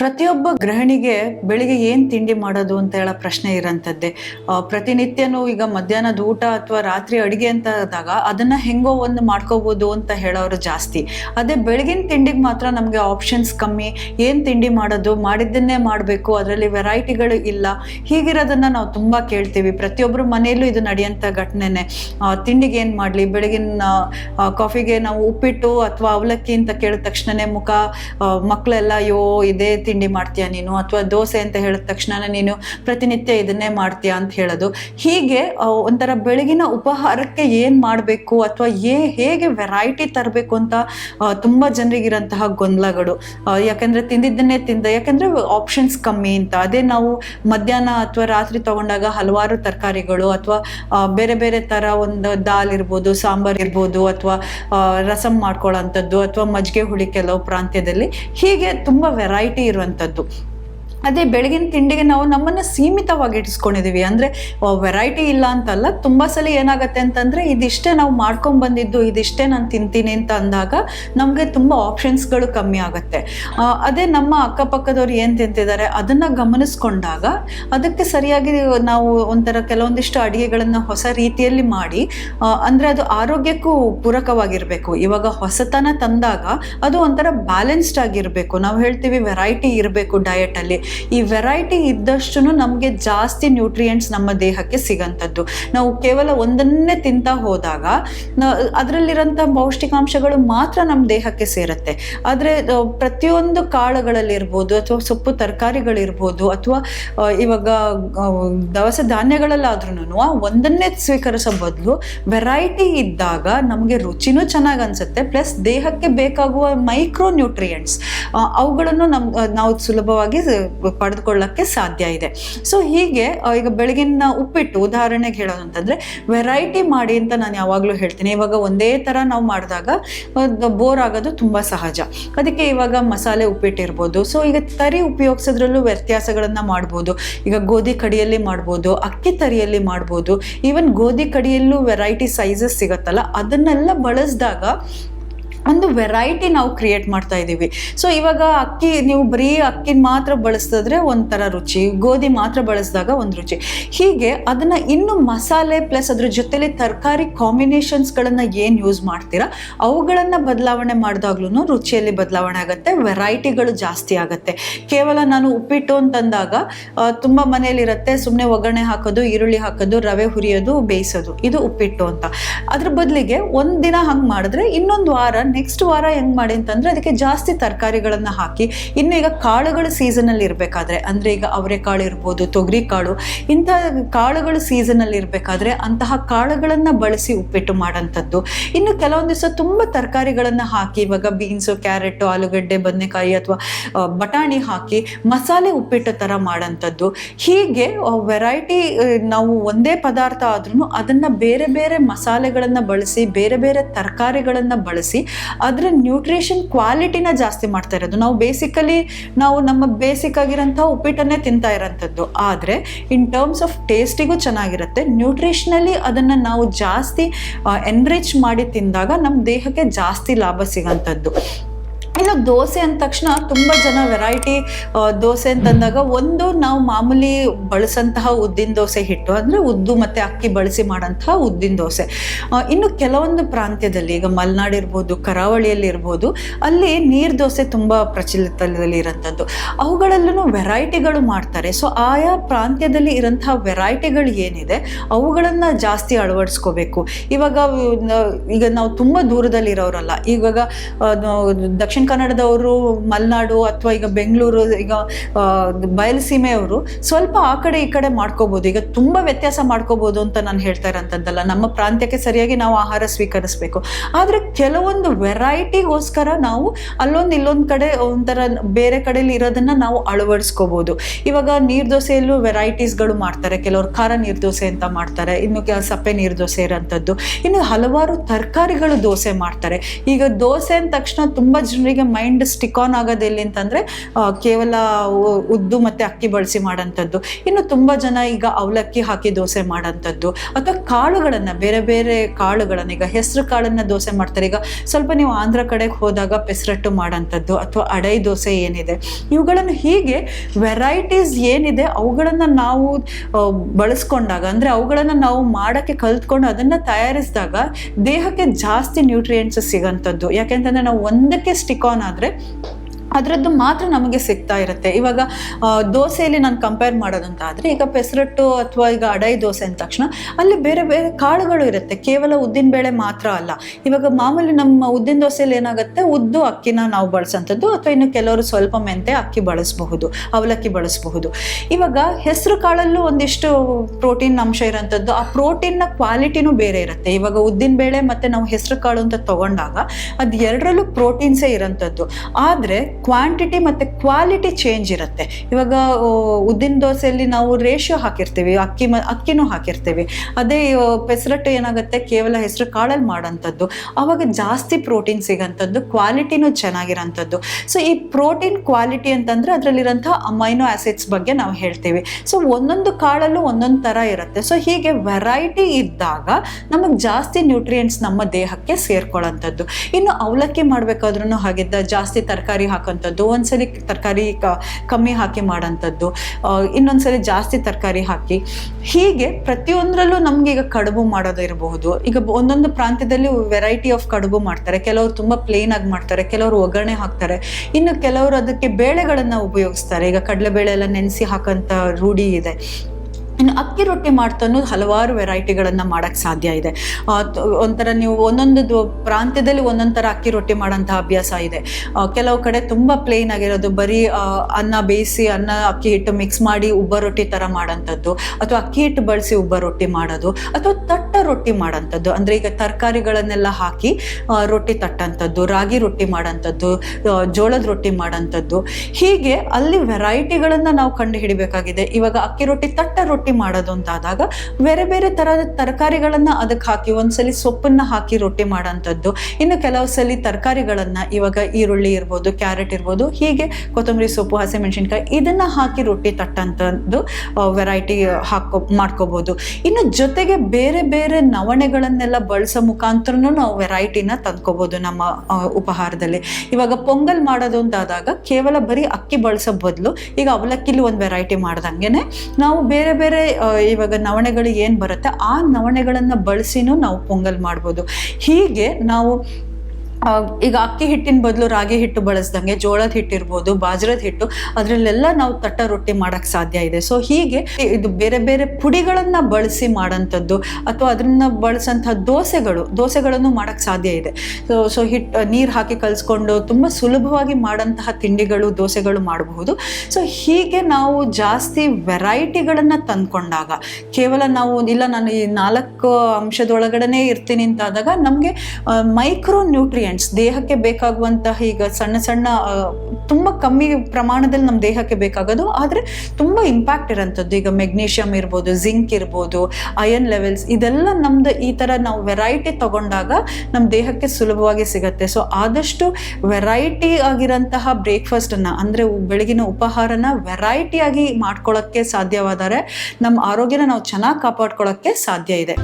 ಪ್ರತಿಯೊಬ್ಬ ಗೃಹಿಣಿಗೆ ಬೆಳಿಗ್ಗೆ ಏನ್ ತಿಂಡಿ ಮಾಡೋದು ಅಂತ ಹೇಳೋ ಪ್ರಶ್ನೆ ಇರೋಂಥದ್ದೇ ಪ್ರತಿನಿತ್ಯನೂ ಈಗ ಮಧ್ಯಾಹ್ನದ ಊಟ ಅಥವಾ ರಾತ್ರಿ ಅಡಿಗೆ ಅಂತ ಆದಾಗ ಅದನ್ನ ಹೆಂಗೋ ಒಂದು ಮಾಡ್ಕೋಬಹುದು ಅಂತ ಹೇಳೋರು ಜಾಸ್ತಿ. ಅದೇ ಬೆಳಗಿನ ತಿಂಡಿಗೆ ಮಾತ್ರ ನಮಗೆ ಆಪ್ಷನ್ಸ್ ಕಮ್ಮಿ. ಏನ್ ತಿಂಡಿ ಮಾಡೋದು, ಮಾಡಿದ್ದನ್ನೇ ಮಾಡಬೇಕು, ಅದರಲ್ಲಿ ವೆರೈಟಿಗಳು ಇಲ್ಲ. ಹೀಗಿರೋದನ್ನ ನಾವು ತುಂಬಾ ಕೇಳ್ತೀವಿ. ಪ್ರತಿಯೊಬ್ಬರು ಮನೆಯಲ್ಲೂ ಇದು ನಡೆಯಂತ ಘಟನೆನೆ. ತಿಂಡಿಗೆ ಏನ್ ಮಾಡ್ಲಿ? ಬೆಳಗಿನ ಕಾಫಿಗೆ ನಾವು ಉಪ್ಪಿಟ್ಟು ಅಥವಾ ಅವಲಕ್ಕಿ ಅಂತ ಕೇಳಿದ ತಕ್ಷಣನೇ ಮುಖ ಮಕ್ಕಳೆಲ್ಲ ಅಯ್ಯೋ, ಇದೇ ತಿಂಡಿ ಮಾಡ್ತೀಯಾ ನೀನು ಅಥವಾ ದೋಸೆ ಅಂತ ಹೇಳಿದ ತಕ್ಷಣ ನೀನು ಪ್ರತಿನಿತ್ಯ ಇದನ್ನೇ ಮಾಡ್ತೀಯ ಅಂತ ಹೇಳೋದು. ಹೀಗೆ ಒಂಥರ ಬೆಳಗಿನ ಉಪಹಾರಕ್ಕೆ ಏನು ಮಾಡಬೇಕು ಅಥವಾ ಏ, ಹೇಗೆ ವೆರೈಟಿ ತರಬೇಕು ಅಂತ ತುಂಬ ಜನರಿಗಿರೋಂತಹ ಗೊಂದಲಗಳು. ಯಾಕಂದರೆ ತಿಂದಿದ್ದನ್ನೇ ತಿಂದ, ಯಾಕಂದರೆ ಆಪ್ಷನ್ಸ್ ಕಮ್ಮಿ ಅಂತ. ಅದೇ ನಾವು ಮಧ್ಯಾಹ್ನ ಅಥವಾ ರಾತ್ರಿ ತಗೊಂಡಾಗ ಹಲವಾರು ತರಕಾರಿಗಳು ಅಥವಾ ಬೇರೆ ಬೇರೆ ಥರ ಒಂದು ದಾಲ್ ಇರ್ಬೋದು, ಸಾಂಬಾರ್ ಇರ್ಬೋದು ಅಥವಾ ರಸಂ ಮಾಡ್ಕೊಳ್ಳೋಂಥದ್ದು ಅಥವಾ ಮಜ್ಜಿಗೆ ಹುಳಿ ಕೆಲವು ಪ್ರಾಂತ್ಯದಲ್ಲಿ ಹೀಗೆ ತುಂಬ ವೆರೈಟಿ ಇರುವಂಥದ್ದು ಅದೇ ಬೆಳಗಿನ ತಿಂಡಿಗೆ ನಾವು ನಮ್ಮನ್ನು ಸೀಮಿತವಾಗಿ ಇಟ್ಸ್ಕೊಂಡಿದ್ದೀವಿ ಅಂದರೆ ವೆರೈಟಿ ಇಲ್ಲ ಅಂತಲ್ಲ, ತುಂಬ ಸಲ ಏನಾಗುತ್ತೆ ಅಂತಂದರೆ, ಇದಿಷ್ಟೇ ನಾವು ಮಾಡ್ಕೊಂಡ್ಬಂದಿದ್ದು ಇದಿಷ್ಟೇ ನಾನು ತಿಂತೀನಿ ಅಂತ ಅಂದಾಗ ನಮಗೆ ತುಂಬ ಆಪ್ಷನ್ಸ್ಗಳು ಕಮ್ಮಿ ಆಗುತ್ತೆ. ಅದೇ ನಮ್ಮ ಅಕ್ಕಪಕ್ಕದವ್ರು ಏನು ತಿಂತಿದ್ದಾರೆ, ಅದನ್ನು ಗಮನಿಸ್ಕೊಂಡಾಗ ಅದಕ್ಕೆ ಸರಿಯಾಗಿ ನಾವು ಒಂಥರ ಕೆಲವೊಂದಿಷ್ಟು ಅಡುಗೆಗಳನ್ನು ಹೊಸ ರೀತಿಯಲ್ಲಿ ಮಾಡಿ ಅಂದರೆ ಅದು ಆರೋಗ್ಯಕ್ಕೂ ಪೂರಕವಾಗಿರಬೇಕು. ಇವಾಗ ಹೊಸತನ ತಂದಾಗ ಅದು ಒಂಥರ ಬ್ಯಾಲೆನ್ಸ್ಡ್ ಆಗಿರಬೇಕು. ನಾವು ಹೇಳ್ತೀವಿ ವೆರೈಟಿ ಇರಬೇಕು ಡಯಟ್ ಅಲ್ಲಿ. ಈ ವೆರೈಟಿ ಇದ್ದಷ್ಟು ನಮಗೆ ಜಾಸ್ತಿ ನ್ಯೂಟ್ರಿಯೆಂಟ್ಸ್ ನಮ್ಮ ದೇಹಕ್ಕೆ ಸಿಗಂಥದ್ದು ನಾವು ಕೇವಲ ಒಂದನ್ನೇ ತಿಂತಾ ಹೋದಾಗ ಅದರಲ್ಲಿರೋಂಥ ಪೌಷ್ಟಿಕಾಂಶಗಳು ಮಾತ್ರ ನಮ್ಮ ದೇಹಕ್ಕೆ ಸೇರುತ್ತೆ. ಆದರೆ ಪ್ರತಿಯೊಂದು ಕಾಳುಗಳಲ್ಲಿರ್ಬೋದು ಅಥವಾ ಸೊಪ್ಪು ತರಕಾರಿಗಳಿರ್ಬೋದು ಅಥವಾ ಇವಾಗ ದವಸ ಧಾನ್ಯಗಳಲ್ಲಾದ್ರೂ ಒಂದನ್ನೇ ಸ್ವೀಕರಿಸೋ ಬದಲು ವೆರೈಟಿ ಇದ್ದಾಗ ನಮಗೆ ರುಚಿನೂ ಚೆನ್ನಾಗಿ ಅನ್ಸುತ್ತೆ, ಪ್ಲಸ್ ದೇಹಕ್ಕೆ ಬೇಕಾಗುವ ಮೈಕ್ರೋ ನ್ಯೂಟ್ರಿಯೆಂಟ್ಸ್ ಅವುಗಳನ್ನು ನಮ್ ನಾವು ಸುಲಭವಾಗಿ ಪಡೆದುಕೊಳ್ಳಕ್ಕೆ ಸಾಧ್ಯ ಇದೆ. ಸೊ ಹೀಗೆ ಈಗ ಬೆಳಗಿನ ಉಪ್ಪಿಟ್ಟು ಉದಾಹರಣೆಗೆ ಹೇಳೋದು ಅಂತಂದರೆ ವೆರೈಟಿ ಮಾಡಿ ಅಂತ ನಾನು ಯಾವಾಗಲೂ ಹೇಳ್ತೀನಿ. ಇವಾಗ ಒಂದೇ ಥರ ನಾವು ಮಾಡಿದಾಗ ಬೋರ್ ಆಗೋದು ತುಂಬ ಸಹಜ. ಅದಕ್ಕೆ ಇವಾಗ ಮಸಾಲೆ ಉಪ್ಪಿಟ್ಟು ಇರ್ಬೋದು. ಸೊ ಈಗ ತರಿ ಉಪಯೋಗಿಸೋದ್ರಲ್ಲೂ ವ್ಯತ್ಯಾಸಗಳನ್ನು ಮಾಡ್ಬೋದು. ಈಗ ಗೋಧಿ ಕಡಿಯಲ್ಲಿ ಮಾಡ್ಬೋದು, ಅಕ್ಕಿ ತರಿಯಲ್ಲಿ ಮಾಡ್ಬೋದು. ಈವನ್ ಗೋಧಿ ಕಡಿಯಲ್ಲೂ ವೆರೈಟಿ ಸೈಜಸ್ ಸಿಗುತ್ತಲ್ಲ. ಅದನ್ನೆಲ್ಲ ಬಳಸಿದಾಗ ಒಂದು ವೆರೈಟಿ ನಾವು ಕ್ರಿಯೇಟ್ ಮಾಡ್ತಾ ಇದ್ದೀವಿ. ಸೊ ಇವಾಗ ಅಕ್ಕಿ, ನೀವು ಬರೀ ಅಕ್ಕಿನ ಮಾತ್ರ ಬಳಸಿದ್ರೆ ಒಂಥರ ರುಚಿ, ಗೋಧಿ ಮಾತ್ರ ಬಳಸಿದಾಗ ಒಂದು ರುಚಿ. ಹೀಗೆ ಅದನ್ನ ಇನ್ನು ಮಸಾಲೆ ಪ್ಲಸ್ ಅದ್ರ ಜೊತೆಲಿ ತರಕಾರಿ ಕಾಂಬಿನೇಷನ್ಸ್ಗಳನ್ನು ಏನು ಯೂಸ್ ಮಾಡ್ತೀರಾ, ಅವುಗಳನ್ನು ಬದಲಾವಣೆ ಮಾಡಿದಾಗ್ಲೂ ರುಚಿಯಲ್ಲಿ ಬದಲಾವಣೆ ಆಗುತ್ತೆ ವೆರೈಟಿಗಳು ಜಾಸ್ತಿ ಆಗುತ್ತೆ. ಕೇವಲ ನಾನು ಉಪ್ಪಿಟ್ಟು ಅಂತಂದಾಗ ತುಂಬ ಮನೆಯಲ್ಲಿರುತ್ತೆ ಸುಮ್ಮನೆ ಒಗ್ಗರಣೆ ಹಾಕೋದು, ಈರುಳ್ಳಿ ಹಾಕೋದು, ರವೆ ಹುರಿಯೋದು, ಬೇಯಿಸೋದು. ಇದು ಉಪ್ಪಿಟ್ಟು ಅಂತ. ಅದ್ರ ಬದಲಿಗೆ ಒಂದು ದಿನ ಹಂಗೆ ಮಾಡಿದ್ರೆ ಇನ್ನೊಂದು ವಾರ ನೆಕ್ಸ್ಟ್ ವಾರ ಹೆಂಗೆ ಮಾಡಿ ಅಂತಂದರೆ ಅದಕ್ಕೆ ಜಾಸ್ತಿ ತರಕಾರಿಗಳನ್ನು ಹಾಕಿ, ಇನ್ನು ಈಗ ಕಾಳುಗಳು ಸೀಸನಲ್ಲಿ ಇರಬೇಕಾದ್ರೆ, ಅಂದ್ರೆ ಈಗ ಅವರೆಕಾಳು ಇರ್ಬೋದು, ತೊಗರಿ ಕಾಳು, ಇಂಥ ಕಾಳುಗಳು ಸೀಸನಲ್ಲಿ ಇರಬೇಕಾದ್ರೆ ಅಂತಹ ಕಾಳುಗಳನ್ನು ಬಳಸಿ ಉಪ್ಪಿಟ್ಟು ಮಾಡೋಂಥದ್ದು. ಇನ್ನು ಕೆಲವೊಂದು ದಿವಸ ತುಂಬ ತರಕಾರಿಗಳನ್ನು ಹಾಕಿ, ಇವಾಗ ಬೀನ್ಸು ಕ್ಯಾರೆಟು ಆಲೂಗಡ್ಡೆ, ಬದನೆಕಾಯಿ ಅಥವಾ ಬಟಾಣಿ ಹಾಕಿ ಮಸಾಲೆ ಉಪ್ಪಿಟ್ಟು ಥರ ಮಾಡೋಂಥದ್ದು. ಹೀಗೆ ವೆರೈಟಿ ನಾವು ಒಂದೇ ಪದಾರ್ಥ ಆದ್ರೂ ಅದನ್ನ ಬೇರೆ ಬೇರೆ ಮಸಾಲೆಗಳನ್ನು ಬಳಸಿ, ಬೇರೆ ಬೇರೆ ತರಕಾರಿಗಳನ್ನು ಬಳಸಿ ಅದರ ನ್ಯೂಟ್ರಿಷನ್ ಕ್ವಾಲಿಟಿನ ಜಾಸ್ತಿ ಮಾಡ್ತಾ ಇರೋದು. ನಾವು ಬೇಸಿಕಲಿ ನಾವು ನಮ್ಮ ಬೇಸಿಕ್ ಆಗಿರೋಂಥ ಉಪ್ಪಿಟ್ಟನ್ನೇ ತಿಂತಾ ಇರೋಂಥದ್ದು. ಆದರೆ ಇನ್ ಟರ್ಮ್ಸ್ ಆಫ್ ಟೇಸ್ಟಿಗೂ ಚೆನ್ನಾಗಿರುತ್ತೆ. ನ್ಯೂಟ್ರಿಷ್ನಲಿ ಅದನ್ನು ನಾವು ಜಾಸ್ತಿ ಎನ್ರಿಚ್ ಮಾಡಿ ತಿಂದಾಗ ನಮ್ಮ ದೇಹಕ್ಕೆ ಜಾಸ್ತಿ ಲಾಭ ಸಿಗೋಂಥದ್ದು. ಇನ್ನು ದೋಸೆ ಅಂದ ತಕ್ಷಣ ತುಂಬ ಜನ ವೆರೈಟಿ ದೋಸೆ ಅಂತಂದಾಗ ಒಂದು ನಾವು ಮಾಮೂಲಿ ಬಳಸಂತಹ ಉದ್ದಿನ ದೋಸೆ ಹಿಟ್ಟು, ಅಂದರೆ ಉದ್ದು ಮತ್ತು ಅಕ್ಕಿ ಬಳಸಿ ಮಾಡೋಂತಹ ಉದ್ದಿನ ದೋಸೆ. ಇನ್ನು ಕೆಲವೊಂದು ಪ್ರಾಂತ್ಯದಲ್ಲಿ, ಈಗ ಮಲೆನಾಡಿರ್ಬೋದು ಕರಾವಳಿಯಲ್ಲಿ ಇರ್ಬೋದು, ಅಲ್ಲಿ ನೀರು ದೋಸೆ ತುಂಬ ಪ್ರಚಲಿತದಲ್ಲಿ ಇರೋಂಥದ್ದು ಅವುಗಳಲ್ಲೂ ವೆರೈಟಿಗಳು ಮಾಡ್ತಾರೆ. ಸೊ ಆಯಾ ಪ್ರಾಂತ್ಯದಲ್ಲಿ ಇರೋಂತಹ ವೆರೈಟಿಗಳು ಏನಿದೆ, ಅವುಗಳನ್ನು ಜಾಸ್ತಿ ಅಳವಡಿಸ್ಕೋಬೇಕು. ಇವಾಗ ಈಗ ನಾವು ತುಂಬ ದೂರದಲ್ಲಿ ಇರೋರಲ್ಲ ಇವಾಗ ದಕ್ಷಿಣ ಕನ್ನಡದವರು, ಮಲೆನಾಡು ಅಥವಾ ಈಗ ಬೆಂಗಳೂರು, ಈಗ ಬಯಲುಸೀಮೆಯವರು ಸ್ವಲ್ಪ ಆ ಕಡೆ ಈ ಕಡೆ ಮಾಡ್ಕೋಬೋದು. ಈಗ ತುಂಬ ವ್ಯತ್ಯಾಸ ಮಾಡ್ಕೋಬೋದು ಅಂತ ನಾನು ಹೇಳ್ತಾ ಇರೋಂಥದ್ದಲ್ಲ. ನಮ್ಮ ಪ್ರಾಂತ್ಯಕ್ಕೆ ಸರಿಯಾಗಿ ನಾವು ಆಹಾರ ಸ್ವೀಕರಿಸಬೇಕು. ಆದರೆ ಕೆಲವೊಂದು ವೆರೈಟಿಗೋಸ್ಕರ ನಾವು ಅಲ್ಲೊಂದು ಇಲ್ಲೊಂದು ಕಡೆ ಒಂಥರ ಬೇರೆ ಕಡೆಯಲ್ಲಿ ಇರೋದನ್ನ ನಾವು ಅಳವಡಿಸ್ಕೋಬೋದು. ಇವಾಗ ನೀರು ದೋಸೆಯಲ್ಲೂ ವೆರೈಟೀಸ್ಗಳು ಮಾಡ್ತಾರೆ. ಕೆಲವರು ಖಾರ ನೀರು ದೋಸೆ ಅಂತ ಮಾಡ್ತಾರೆ. ಇನ್ನು ಕೆಲ ಸಪ್ಪೆ ನೀರು ದೋಸೆ ಇರೋಂಥದ್ದು. ಇನ್ನು ಹಲವಾರು ತರಕಾರಿಗಳು ದೋಸೆ ಮಾಡ್ತಾರೆ. ಈಗ ದೋಸೆ ಅಂದ ತಕ್ಷಣ ತುಂಬ ಜನರಿಗೆ ಜನಗಳಿಗೆ ಮೈಂಡ್ ಸ್ಟಿಕ್ ಆನ್ ಆಗೋದು ಎಲ್ಲಿ ಅಂತಂದ್ರೆ ಕೇವಲ ಉದ್ದು ಮತ್ತೆ ಅಕ್ಕಿ ಬಳಸಿ ಮಾಡೋಂಥದ್ದು. ಇನ್ನು ತುಂಬಾ ಜನ ಈಗ ಅವಲಕ್ಕಿ ಹಾಕಿ ದೋಸೆ ಮಾಡೋಂಥದ್ದು. ಅಥವಾ ಕಾಳುಗಳನ್ನು, ಬೇರೆ ಬೇರೆ ಕಾಳುಗಳನ್ನು, ಈಗ ಹೆಸರು ಕಾಳನ್ನ ದೋಸೆ ಮಾಡ್ತಾರೆ. ಈಗ ಸ್ವಲ್ಪ ನೀವು ಆಂಧ್ರ ಕಡೆಗೆ ಹೋದಾಗ ಪೆಸರಟ್ಟು ಮಾಡೋಂಥದ್ದು ಅಥವಾ ಅಡೈ ದೋಸೆ ಏನಿದೆ, ಇವುಗಳನ್ನು ಹೀಗೆ ವೆರೈಟೀಸ್ ಏನಿದೆ ಅವುಗಳನ್ನು ನಾವು ಬಳಸ್ಕೊಂಡಾಗ, ಅಂದರೆ ಅವುಗಳನ್ನು ನಾವು ಮಾಡೋಕ್ಕೆ ಕಲ್ತ್ಕೊಂಡು ಅದನ್ನು ತಯಾರಿಸಿದಾಗ ದೇಹಕ್ಕೆ ಜಾಸ್ತಿ ನ್ಯೂಟ್ರಿಯೆಂಟ್ಸ್ ಸಿಗೋಂಥದ್ದು. ಯಾಕೆಂತಂದರೆ ನಾವು ಒಂದಕ್ಕೆ ಸ್ಟಿಕ್ ಆನ್ ಆದರೆ ಅದರದ್ದು ಮಾತ್ರ ನಮಗೆ ಸಿಗ್ತಾ ಇರುತ್ತೆ. ಇವಾಗ ದೋಸೆಯಲ್ಲಿ ನಾನು ಕಂಪೇರ್ ಮಾಡೋದಂತ ಆದರೆ ಈಗ ಪೆಸರಟ್ಟು ಅಥವಾ ಈಗ ಅಡೈ ದೋಸೆ ಅಂದ ತಕ್ಷಣ, ಅಲ್ಲಿ ಬೇರೆ ಬೇರೆ ಕಾಳುಗಳು ಇರುತ್ತೆ. ಕೇವಲ ಉದ್ದಿನ ಬೇಳೆ ಮಾತ್ರ ಅಲ್ಲ. ಇವಾಗ ಮಾಮೂಲಿ ನಮ್ಮ ಉದ್ದಿನ ದೋಸೆಯಲ್ಲಿ ಏನಾಗುತ್ತೆ, ಉದ್ದು ಅಕ್ಕಿನ ನಾವು ಬಳಸೋಂಥದ್ದು ಅಥವಾ ಇನ್ನು ಕೆಲವರು ಸ್ವಲ್ಪ ಮೆಂತೆ ಅಕ್ಕಿ ಬಳಸಬಹುದು, ಅವಲಕ್ಕಿ ಬಳಸಬಹುದು. ಇವಾಗ ಹೆಸರು ಕಾಳಲ್ಲೂ ಒಂದಿಷ್ಟು ಪ್ರೋಟೀನ್ ಅಂಶ ಇರೋಂಥದ್ದು. ಆ ಪ್ರೋಟೀನ್ನ ಕ್ವಾಲಿಟಿನೂ ಬೇರೆ ಇರುತ್ತೆ. ಇವಾಗ ಉದ್ದಿನ ಬೇಳೆ ಮತ್ತು ನಾವು ಹೆಸರು ಕಾಳು ಅಂತ ತಗೊಂಡಾಗ, ಅದು ಎರಡರಲ್ಲೂ ಪ್ರೋಟೀನ್ಸೇ ಇರೋಂಥದ್ದು. ಆದರೆ ಕ್ವಾಂಟಿಟಿ ಮತ್ತು ಕ್ವಾಲಿಟಿ ಚೇಂಜ್ ಇರುತ್ತೆ. ಇವಾಗ ಉದ್ದಿನ ದೋಸೆಯಲ್ಲಿ ನಾವು ರೇಷಿಯೋ ಹಾಕಿರ್ತೀವಿ, ಅಕ್ಕಿ ಮ, ಅಕ್ಕಿನೂ ಹಾಕಿರ್ತೀವಿ. ಅದೇ ಪೆಸರಟ್ಟು ಏನಾಗುತ್ತೆ? ಕೇವಲ ಹೆಸರು ಕಾಳಲ್ಲಿ ಮಾಡೋಂಥದ್ದು. ಆವಾಗ ಜಾಸ್ತಿ ಪ್ರೋಟೀನ್ ಸಿಗೋಂಥದ್ದು ಕ್ವಾಲಿಟಿನೂ ಚೆನ್ನಾಗಿರೋಂಥದ್ದು. ಸೊ ಈ ಪ್ರೋಟೀನ್ ಕ್ವಾಲಿಟಿ ಅಂತಂದರೆ ಅದರಲ್ಲಿರೋಂಥ ಅಮೈನೋ ಆಸಿಡ್ಸ್ ಬಗ್ಗೆ ನಾವು ಹೇಳ್ತೀವಿ. ಸೊ ಒಂದೊಂದು ಕಾಳಲ್ಲೂ ಒಂದೊಂದು ಥರ ಇರುತ್ತೆ. ಸೊ ಹೀಗೆ ವೆರೈಟಿ ಇದ್ದಾಗ ನಮಗೆ ಜಾಸ್ತಿ ನ್ಯೂಟ್ರಿಯೆಂಟ್ಸ್ ನಮ್ಮ ದೇಹಕ್ಕೆ ಸೇರ್ಕೊಳ್ಳೋಂಥದ್ದು. ಇನ್ನು ಅವಲಕ್ಕಿ ಮಾಡಬೇಕಾದ್ರೂ ಹಾಗಿದ್ದ, ಜಾಸ್ತಿ ತರಕಾರಿ ಹಾಕೋಂಥದ್ದು ಒಂದ್ಸಲಿ ತರಕಾರಿ ಕಮ್ಮಿ ಹಾಕಿ ಮಾಡೋಂಥದ್ದು ಇನ್ನೊಂದ್ಸರಿ ಜಾಸ್ತಿ ತರಕಾರಿ ಹಾಕಿ. ಹೀಗೆ ಪ್ರತಿಯೊಂದರಲ್ಲೂ ನಮ್ಗೆ ಈಗ ಕಡುಬು ಮಾಡೋದು ಇರಬಹುದು. ಈಗ ಒಂದೊಂದು ಪ್ರಾಂತ್ಯದಲ್ಲಿ ವೆರೈಟಿ ಆಫ್ ಕಡುಬು ಮಾಡ್ತಾರೆ. ಕೆಲವರು ತುಂಬ ಪ್ಲೇನ್ ಆಗಿ ಮಾಡ್ತಾರೆ. ಕೆಲವರು ಒಗ್ಗರಣೆ ಹಾಕ್ತಾರೆ. ಇನ್ನು ಕೆಲವರು ಅದಕ್ಕೆ ಬೇಳೆಗಳನ್ನು ಉಪಯೋಗಿಸ್ತಾರೆ. ಈಗ ಕಡಲೆ ಬೇಳೆ ಎಲ್ಲ ನೆನೆಸಿ ಹಾಕೋಂಥ ರೂಢಿ ಇದೆ. ಇನ್ನು ಅಕ್ಕಿ ರೊಟ್ಟಿ ಮಾಡ್ತಾನು ಹಲವಾರು ವೆರೈಟಿಗಳನ್ನು ಮಾಡೋಕ್ಕೆ ಸಾಧ್ಯ ಇದೆ. ಒಂಥರ ನೀವು ಒಂದೊಂದು ಪ್ರಾಂತ್ಯದಲ್ಲಿ ಒಂದೊಂದು ಥರ ಅಕ್ಕಿ ರೊಟ್ಟಿ ಮಾಡೋಂಥ ಅಭ್ಯಾಸ ಇದೆ. ಕೆಲವು ಕಡೆ ತುಂಬ ಪ್ಲೇನ್ ಆಗಿರೋದು ಬರೀ ಅನ್ನ ಬೇಯಿಸಿ ಅನ್ನ ಅಕ್ಕಿ ಹಿಟ್ಟು ಮಿಕ್ಸ್ ಮಾಡಿ ಉಬ್ಬ ರೊಟ್ಟಿ ಥರ ಮಾಡೋಂಥದ್ದು ಅಥವಾ ಅಕ್ಕಿ ಹಿಟ್ಟು ಬಳಸಿ ಉಬ್ಬ ರೊಟ್ಟಿ ಮಾಡೋದು, ಅಥವಾ ತಟ್ಟ ರೊಟ್ಟಿ ಮಾಡೋಂಥದ್ದು ಅಂದರೆ ಈಗ ತರಕಾರಿಗಳನ್ನೆಲ್ಲ ಹಾಕಿ ರೊಟ್ಟಿ ತಟ್ಟಂಥದ್ದು ರಾಗಿ ರೊಟ್ಟಿ ಮಾಡೋಂಥದ್ದು ಜೋಳದ ರೊಟ್ಟಿ ಮಾಡೋಂಥದ್ದು ಹೀಗೆ ಅಲ್ಲಿ ವೆರೈಟಿಗಳನ್ನು ನಾವು ಕಂಡು ಹಿಡಿಬೇಕಾಗಿದೆ. ಇವಾಗ ಅಕ್ಕಿ ರೊಟ್ಟಿ ತಟ್ಟ ರೊಟ್ಟಿ ಮಾಡೋದು ಅಂತ ಬೇರೆ ಬೇರೆ ಥರದ ತರಕಾರಿಗಳನ್ನು ಅದಕ್ಕೆ ಹಾಕಿ, ಒಂದ್ಸಲಿ ಸೊಪ್ಪನ್ನ ಹಾಕಿ ರೊಟ್ಟಿ ಮಾಡೋಂಥದ್ದು. ಇನ್ನು ಕೆಲವು ಸಲ ತರಕಾರಿಗಳನ್ನು ಇವಾಗ ಈರುಳ್ಳಿ ಇರ್ಬೋದು, ಕ್ಯಾರೆಟ್ ಇರ್ಬೋದು, ಹೀಗೆ ಕೊತ್ತಂಬರಿ ಸೊಪ್ಪು, ಹಸಿಮೆಣಸಿನ್ಕಾಯಿ ಇದನ್ನ ಹಾಕಿ ರೊಟ್ಟಿ ತಟ್ಟಂಥದ್ದು ವೆರೈಟಿ ಹಾಕೋ, ಮಾಡ್ಕೋಬೋದು. ಇನ್ನು ಜೊತೆಗೆ ಬೇರೆ ಬೇರೆ ನವಣೆಗಳನ್ನೆಲ್ಲ ಬಳಸೋ ಮುಖಾಂತರನೂ ನಾವು ವೆರೈಟಿನ ತಂದ್ಕೋಬೋದು ನಮ್ಮ ಉಪಹಾರದಲ್ಲಿ. ಇವಾಗ ಪೊಂಗಲ್ ಮಾಡೋದು ಅಂತಾದಾಗ ಕೇವಲ ಬರೀ ಅಕ್ಕಿ ಬಳಸೋ ಬದಲು ಈಗ ಅವಲಕ್ಕಿಲಿ ಒಂದು ವೆರೈಟಿ ಮಾಡ್ದಂಗೆನೆ ನಾವು ಬೇರೆ ಬೇರೆ ಆ, ಇವಾಗ ನವಣೆಗಳು ಏನು ಬರುತ್ತೆ? ಆ ನವಣೆಗಳನ್ನು ಬಳಸಿನೂ ನಾವು ಪೊಂಗಲ್ ಮಾಡ್ಬೋದು. ಹೀಗೆ ನಾವು ಈಗ ಅಕ್ಕಿ ಹಿಟ್ಟಿನ ಬದಲು ರಾಗಿ ಹಿಟ್ಟು ಬಳಸ್ದಂಗೆ ಜೋಳದ ಹಿಟ್ಟು ಇರ್ಬೋದು, ಬಾಜ್ರದ ಹಿಟ್ಟು, ಅದರಲ್ಲೆಲ್ಲ ನಾವು ತಟ್ಟ ರೊಟ್ಟಿ ಮಾಡೋಕ್ಕೆ ಸಾಧ್ಯ ಇದೆ. ಸೊ ಹೀಗೆ ಇದು ಬೇರೆ ಬೇರೆ ಪುಡಿಗಳನ್ನು ಬಳಸಿ ಮಾಡೋಂಥದ್ದು ಅಥವಾ ಅದನ್ನ ಬಳಸೋಂಥ ದೋಸೆಗಳು, ದೋಸೆಗಳನ್ನು ಮಾಡೋಕ್ಕೆ ಸಾಧ್ಯ ಇದೆ. ಸೊ ಸೊ ಹಿಟ್ಟು ನೀರು ಹಾಕಿ ಕಲಿಸ್ಕೊಂಡು ತುಂಬ ಸುಲಭವಾಗಿ ಮಾಡೋಂತಹ ತಿಂಡಿಗಳು, ದೋಸೆಗಳು ಮಾಡಬಹುದು. ಸೊ ಹೀಗೆ ನಾವು ಜಾಸ್ತಿ ವೆರೈಟಿಗಳನ್ನು ತಂದ್ಕೊಂಡಾಗ, ಕೇವಲ ನಾವು, ಇಲ್ಲ ನಾನು ಈ ನಾಲ್ಕು ಅಂಶದೊಳಗಡೆನೇ ಇರ್ತೀನಿ ಅಂತಾದಾಗ ನಮಗೆ ಮೈಕ್ರೋ ನ್ಯೂಟ್ರಿಯೆಂಟ್ಸ್ ದೇಹಕ್ಕೆ ಬೇಕಾಗುವಂತಹ ಈಗ ಸಣ್ಣ ಸಣ್ಣ ತುಂಬ ಕಮ್ಮಿ ಪ್ರಮಾಣದಲ್ಲಿ ನಮ್ಮ ದೇಹಕ್ಕೆ ಬೇಕಾಗೋದು. ಆದರೆ ತುಂಬ ಇಂಪ್ಯಾಕ್ಟ್ ಇರೋಂಥದ್ದು. ಈಗ ಮೆಗ್ನೀಷಿಯಮ್ ಇರ್ಬೋದು ಜಿಂಕ್ ಇರ್ಬೋದು ಅಯನ್ ಲೆವೆಲ್ಸ್ ಇದೆಲ್ಲ ನಮ್ದು ಈ ಥರ ನಾವು ವೆರೈಟಿ ತಗೊಂಡಾಗ ನಮ್ಮ ದೇಹಕ್ಕೆ ಸುಲಭವಾಗಿ ಸಿಗುತ್ತೆ. ಸೊ ಆದಷ್ಟು ವೆರೈಟಿ ಆಗಿರೋಂತಹ ಬ್ರೇಕ್ಫಾಸ್ಟನ್ನು ಅಂದರೆ ಬೆಳಗಿನ ಉಪಹಾರನ ವೆರೈಟಿಯಾಗಿ ಮಾಡ್ಕೊಳ್ಳೋಕ್ಕೆ ಸಾಧ್ಯವಾದರೆ ನಮ್ಮ ಆರೋಗ್ಯನ ನಾವು ಚೆನ್ನಾಗಿ ಕಾಪಾಡ್ಕೊಳ್ಳೋಕ್ಕೆ ಸಾಧ್ಯ ಇದೆ.